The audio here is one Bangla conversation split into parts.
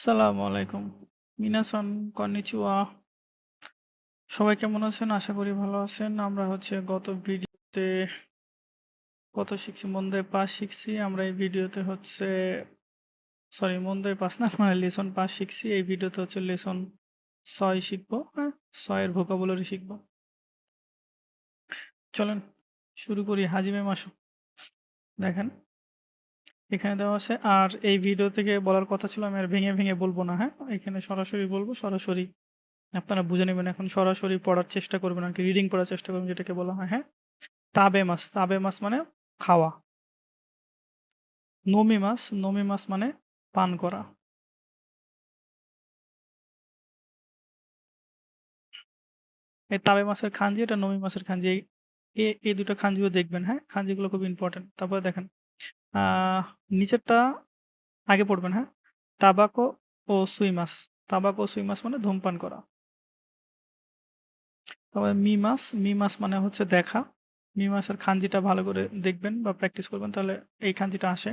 আসসালামু আলাইকুম। মিনাসান কন্নিচিওয়া। সবাই কেমন আছেন? আশা করি ভালো আছেন। আমরা হচ্ছে গত ভিডিওতে কত শিখছি? মন্দে পাস শিখছি। আমরা এই ভিডিওতে হচ্ছে সরি মন্দে পাস না মানে লেসন ৫ শিখছি। এই ভিডিওতে হচ্ছে লেসন ছয় শিখব হ্যাঁ? ৬ এর ভোকাবুলারি শিখব চলেন, শুরু করি। হাজিমে মাসু। দেখেন। এখানে দেওয়া আছে আর এই ভিডিও থেকে বলার কথা ছিল আমি আর ভেঙে, ভেঙে বলব না। হ্যাঁ? এখানে সরাসরি বলব সরাসরি আপনারা বুঝে নেবেন এখন সরাসরি পড়ার চেষ্টা করবেন আর কি রিডিং পড়ার চেষ্টা করবেন যেটাকে বলা হয়। হ্যাঁ? তাবে মাছ তাবেমাস। তাবেমাস মানে খাওয়া। নোমিমাস, নোমিমাস মানে পান করা। এই তাবেমাসের খানজি, এটা নোমিমাসের খানজি। এই এ এই ২ টা খানজিও দেখবেন। হ্যাঁ? খানজিগুলো খুব ইম্পোর্টেন্ট। তারপরে দেখেন। আ নিচেরটা আগে পড়বেন। হ্যাঁ? তাবাকো ও সুইমাস। তাবাকো সুইমাস মানে ধূমপান করা। তারপরে মিমাস, মিমাস মানে হচ্ছে দেখা। মি মিমাসের খানজিটা ভালো করে দেখবেন বা প্র্যাকটিস করবেন তাহলে এই খানজিটা আসে।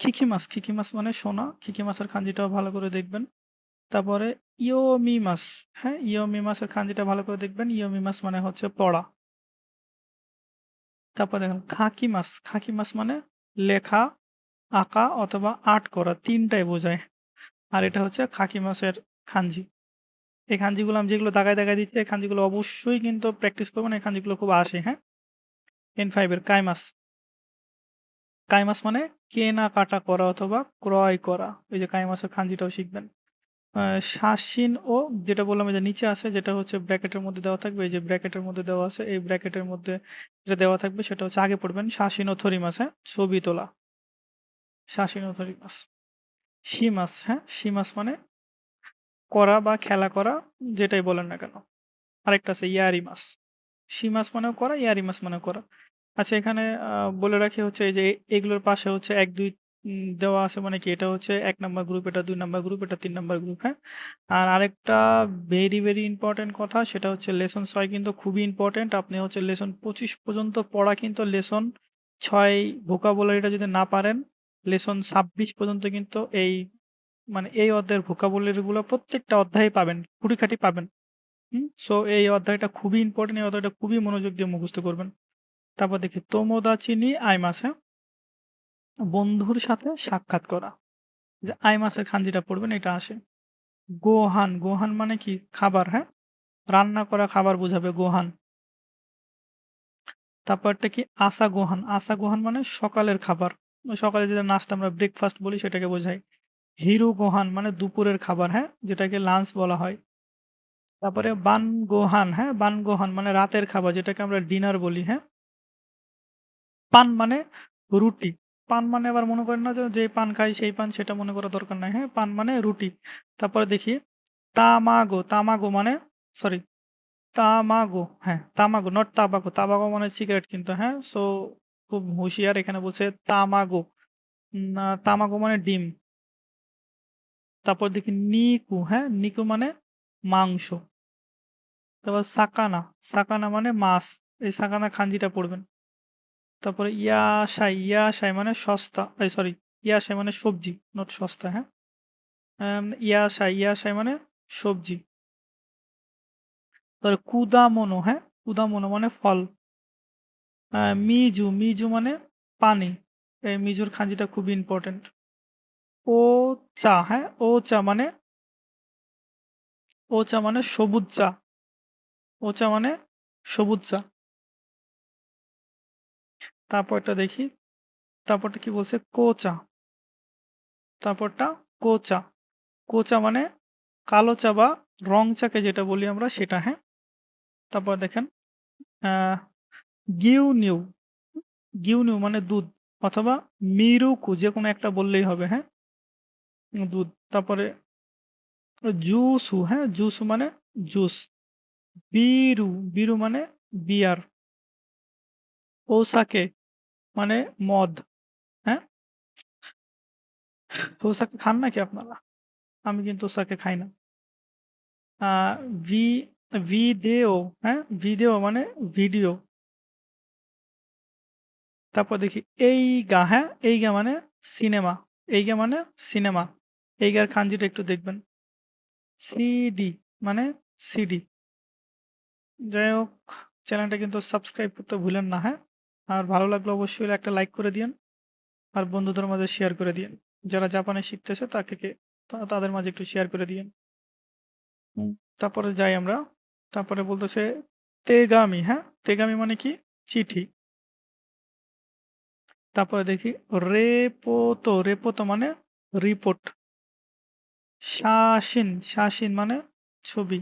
খিখিমাস, খিখিমাস মানে শোনা। খিখিমাসের খানজিটাও ভালো করে দেখবেন। তারপরে ইয়োমিমাস, হ্যাঁ? ইয়োমিমাসের খানজিটা ভালো করে দেখবেন। ইয়োমিমাস মানে হচ্ছে পড়া। তারপর দেখেন খাকিমাস, খাকিমাস মানে লেখা, আঁকা অথবা আর্ট করা তিনটাই বোঝায়। আর এটা হচ্ছে খাকি মাছের খাঞ্জি এই খাঞ্জিগুলো আমি যেগুলো দাগায়, দাগায় দিচ্ছি এই খাঞ্জিগুলো অবশ্যই কিন্তু প্র্যাকটিস করবেন। এই খাঞ্জিগুলো খুব আসে। হ্যাঁ? এন ফাইভের কাইমাস। কাইমাস মানে কেনা কাটা করা অথবা ক্রয় করা। এই যে কাইমাসের খাঞ্জিটাও শিখবেন। আ শাসিন ও যেটা বললাম যে নিচে আছে যেটা হচ্ছে ব্র্যাকেটের মধ্যে দেওয়া থাকবে। এই যে ব্র্যাকেটের মধ্যে দেওয়া আছে। এই ব্র্যাকেটের মধ্যে যেটা দেওয়া থাকবে সেটা হচ্ছে আগে পড়বেন শাসিন ও থরিমাস, হ্যাঁ? ছবি তোলা। শাসিন ও থরিমাস। শিমাস, হ্যাঁ? শিমাস মানে করা বা খেলা করা যেটাই বলেন না কেন। আরেকটা আছে ইয়ারি মাছ ইয়ারিমাস। শিমাস মানেও করা, ইয়ারিমাস মানেও করা। আচ্ছা এখানে আ বলে রাখি হচ্ছে এই যে এগুলোর পাশে হচ্ছে ১, ২ দেওয়া আছে মানে কি এটা হচ্ছে ১ নাম্বার গ্রুপ, এটা ২ নাম্বার গ্রুপ, এটা ৩ নাম্বার গ্রুপ, হ্যাঁ? আর আরেকটা ভেরি, ভেরি ইম্পোর্টেন্ট কথা সেটা হচ্ছে লেসন ৬ কিন্তু খুবই ইম্পোর্টেন্ট। আপনি হচ্ছে লেসন ২৫ পর্যন্ত পড়া কিন্তু লেসন ৬ ভোকাবুলারিটা যদি না পারেন, লেসন ২৬ পর্যন্ত কিন্তু এই মানে এই অধ্যায়ের ভোকাবুলারিগুলো প্রত্যেকটা অধ্যায়ে পাবেন। খুঁটিখাটি পাবেন। হুম? সো এই অধ্যায়টা খুবই ইম্পোর্টেন্ট। এই অধ্যায়টা খুবই মনোযোগ দিয়ে মুখস্থ করবেন। তারপর দেখি তোমোদাচি নি আইমাসে বন্ধুর সাথে সাক্ষাৎ করা। যে আইমাসের খানজিটা পড়বেন এটা আসে। গোহান, গোহান মানে কি? খাবার, হ্যাঁ? রান্না করা খাবার বোঝাবে গোহান। তারপরটা কি? আসা গোহান। আসা গোহান মানে সকালের খাবার। সকালে যেটা নাস্তা আমরা ব্রেকফাস্ট বলি সেটাকে বোঝাই হিরু গোহান মানে দুপুরের খাবার, হ্যাঁ? যেটাকে লাঞ্চ বলা হয়। তারপরে বান গোহান, হ্যাঁ? বান গোহান মানে রাতের খাবার যেটাকে আমরা ডিনার বলি, হ্যাঁ? পান মানে রুটি। পান মানে আবার মনে করেন না যে, পান খাই সেই পান সেটা মনে করা দরকার নাই, হ্যাঁ? পান মানে রুটি। তারপরে দেখি তামাগো, তামাগো মানে সরি তামাগো, হ্যাঁ, তামাগো নট তাবাকো। তাবাকো মানে সিগারেট কিন্তু, হ্যাঁ? সো খুব হুঁশিয়ার এখানে বলছে তামাগো। তামাগো মানে ডিম। তারপর দেখি নিকু, হ্যাঁ? নিকু মানে মাংস। তারপর সাকানা, সাকানা মানে মাছ। এই সাকানা খানজিটা পড়বেন। তারপরে ইয়াশাই, ইয়াশাই মানে সস্তা, সরি ইয়াশাই মানে সবজি, নট সস্তা, হ্যাঁ? ইয়াশাই, ইয়াশাই মানে সবজি। তারপরে কুদামোনো, হ্যাঁ? কুদামোনো মানে ফল। মিজু, মিজু মানে পানি। এই মিজুর খানজিটা খুবই ইম্পর্টেন্ট ও চা, হ্যাঁ? ও চা মানে ও চা মানে সবুজ চা। ও চা মানে সবুজ চা। তারপরটা দেখি। তারপরটা কি বলছে? কোচা। তারপরটা কোচা। কোচা মানে কালো চা বা রং চাকে যেটা বলি আমরা সেটা, হ্যাঁ? তারপর দেখেন গিউ নিউ গিউনিউ, গিউনিউ মানে দুধ অথবা মিরুকু যে কোনো একটা বললেই হবে, হ্যাঁ? দুধ। তারপরে জুসু, হ্যাঁ? জুসু মানে জুস। বিরু, বিরু মানে বিয়ার। ওসাকে মানে মদ, হ্যাঁ? ওসাকে খান নাকি আপনারা? আমি কিন্তু ওসাকে খাই না। ভি ভিদেও, হ্যাঁ? ভিদেও মানে ভিডিও। তারপর দেখি এই গা হ্যাঁ? এইগা মানে সিনেমা। এইগা মানে সিনেমা। এইগার খানজিটা একটু দেখবেন। সিডি মানে সিডি। যাই হোক চ্যানেলটা কিন্তু সাবস্ক্রাইব করতে ভুলেন না, হ্যাঁ? আর ভালো লাগলে অবশ্যই একটা লাইক করে দিয়েন। আর বন্ধুদের মাঝে শেয়ার করে দিয়েন। যারা জাপানে শিখতেছে তাকে তাদের মাঝে একটু শেয়ার করে। হুম, তারপরে যাই আমরা। তারপরে বলতেছে তেগামি, হ্যাঁ? তেগামি মানে কি? চিঠি। তারপরে দেখি রেপোতো, রেপোতো মানে রিপোর্ট। শাসিন, শাসিন মানে ছবি।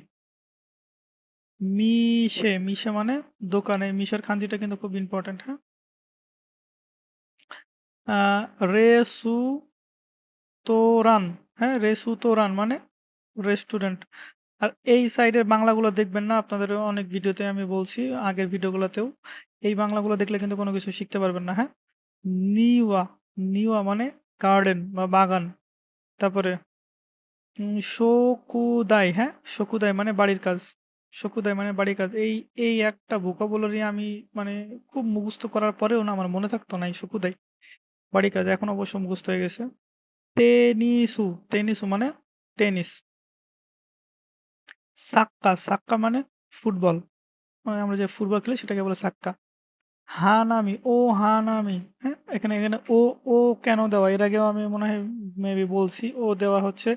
মিশে, মিশে মানে দোকানে। মিশের খানজিটা কিন্তু খুব ইম্পোর্টেন্ট, হ্যাঁ? আ রেসুতোরান, হ্যাঁ? রেসুতোরান মানে রেস্টুরেন্ট। আর এই সাইডের বাংলাগুলো দেখবেন না। আপনাদের অনেক ভিডিওতে আমি বলছি, আগের ভিডিওগুলাতেও। এই বাংলাগুলো দেখলে কিন্তু কোনো কিছু শিখতে পারবেন না, হ্যাঁ? নিওয়া, নিওয়া মানে গার্ডেন বা বাগান। তারপরে শোকুদাই, হ্যাঁ? শোকুদাই মানে বাড়ির কাজ। শোকুদাই মানে বাড়ির কাজ। এই, এই একটা ভোকাবুলারি আমি মানে খুব মুখস্থ করার পরেও না আমার মনে থাকতো না এই শোকুদাই। বাড়ির কাজ। এখন অবশ্য মুখস্থ হয়ে গেছে। টেনিসু, টেনিসু মানে টেনিস। সাক্কা, সাক্কা মানে ফুটবল। মানে আমরা যে ফুটবল খেলি সেটাকে বলে সাক্কা। হানামি, ও হানামি, হ্যাঁ? এখানে, এখানে ও, ও কেন দেওয়া? এর আগেও আমি মনে হয় মেবি বলছি। ও দেওয়া হচ্ছে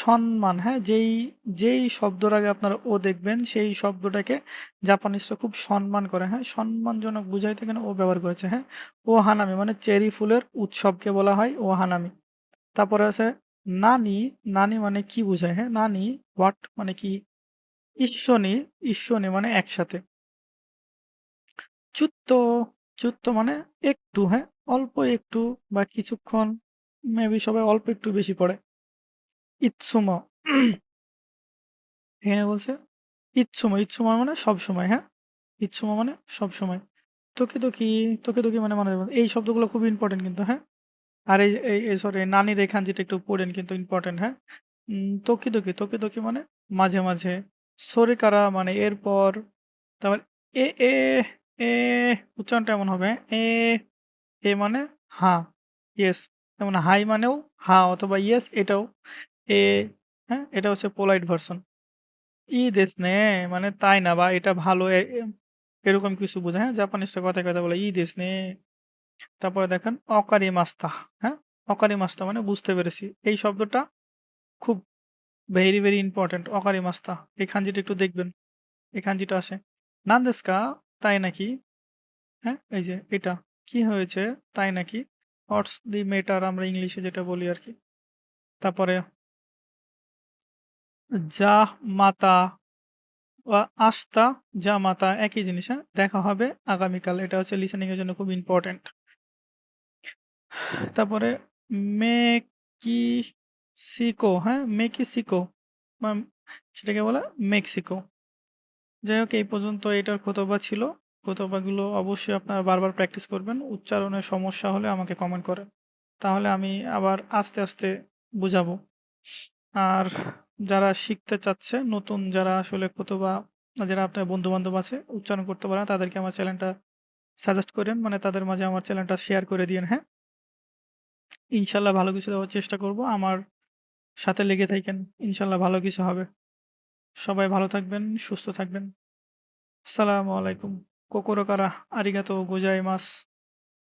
সম্মান, হ্যাঁ? যেই, যেই শব্দর আগে আপনারা ও দেখবেন সেই শব্দটাকে জাপানিজরা খুব সম্মান করে, হ্যাঁ? সম্মানজনক বুঝাইতে এখানে ও ব্যবহার করেছে, হ্যাঁ? ও হানামি মানে চেরি ফুলের উৎসবকে বলা হয় ও হানামি। তারপরে আছে নানি, নানি মানে কি বুঝায়, হ্যাঁ? নানি হোয়াট মানে কি? ইস্বনি, ইস্বনি মানে একসাথে। চুত্তো, চুত্তো মানে একটু, হ্যাঁ? অল্প একটু বা কিছুক্ষণ মেবি সবাই অল্প একটু বেশি পড়ে। ইতসুমো এখানে বলছে ইতসুমো, ইতসুমো মানে সব সময় হ্যাঁ? ইতসুমো মানে সবসময়। তোকিদোকি, তোকিদোকি মানে মাঝে, মাঝে। এই শব্দগুলো খুব ইম্পোর্টেন্ট কিন্তু, হ্যাঁ? আর এই, সরি নানির এখান যেটা একটু পড়েন কিন্তু ইম্পোর্টেন্ট, হ্যাঁ? উম তোকিদোকি, তোকিদোকি মানে মাঝে, মাঝে। সরে কারা মানে এরপর। তারপর এ, এ, এ উচ্চারণটা এমন হবে এ, এ মানে হ্যাঁ, ইয়েস। যেমন হাই মানেও হ্যাঁ অথবা ইয়েস এটাও এ, হ্যাঁ? এটা হচ্ছে পোলাইট ভার্সন। ই দেসনে মানে তাই না বা এটা ভালো এরকম কিছু বোঝায়, হ্যাঁ? জাপানিজরা কথায়, কথায় বলে ই দেসনে। তারপরে দেখেন অকারিমাস্তা, হ্যাঁ? অকারিমাস্তা মানে বুঝতে পেরেছি। এই শব্দটা খুব ভেরি, ভেরি ইম্পোর্টেন্ট অকারিমাস্তা। এই খানজিটা একটু দেখবেন। এই খানজিটা আসে। নানদেস্কা তাই নাকি? হ্যাঁ? এই যে এটা। কি হয়েছে? তাই নাকি? হোয়াটস দি মেটার আমরা ইংলিশে যেটা বলি আর কি তারপরে জাহ মাতা বা আস্তা, জামাতা একই জিনিস, হ্যাঁ? দেখা হবে আগামীকাল। এটা হচ্ছে লিসেনিং এর জন্য খুব ইম্পোর্টেন্ট। তারপরে মেকিসিকো, হ্যাঁ? মেকিসিকো সেটাকে বলে মেক্সিকো। যাই হোক এই পর্যন্ত এটার খুতবা ছিল। খুতবাগুলো অবশ্যই আপনারা বারবার প্র্যাকটিস করবেন। উচ্চারণের সমস্যা হলে আমাকে কমেন্ট করেন। তাহলে আমি আবার আস্তে, আস্তে বুঝাবো। আর যারা শিখতে চাচ্ছে নতুন যারা আসলে খুতবা যারা আপনার বন্ধু-বান্ধব আছে উচ্চারণ করতে পারেন তাদেরকে আমার চ্যানেলটা সাজেস্ট করেন। মানে তাদের মাঝে আমার চ্যানেলটা শেয়ার করে দিয়েন, হ্যাঁ? ইনশাল্লাহ ভালো কিছু দেওয়ার চেষ্টা করব। আমার সাথে লেগে থাইকেন। ইনশাল্লাহ ভালো কিছু হবে। সবাই ভালো থাকবেন, সুস্থ থাকবেন। আসসালামু আলাইকুম। কোকোরো কারা আরিগাতো গোজাইমাসু।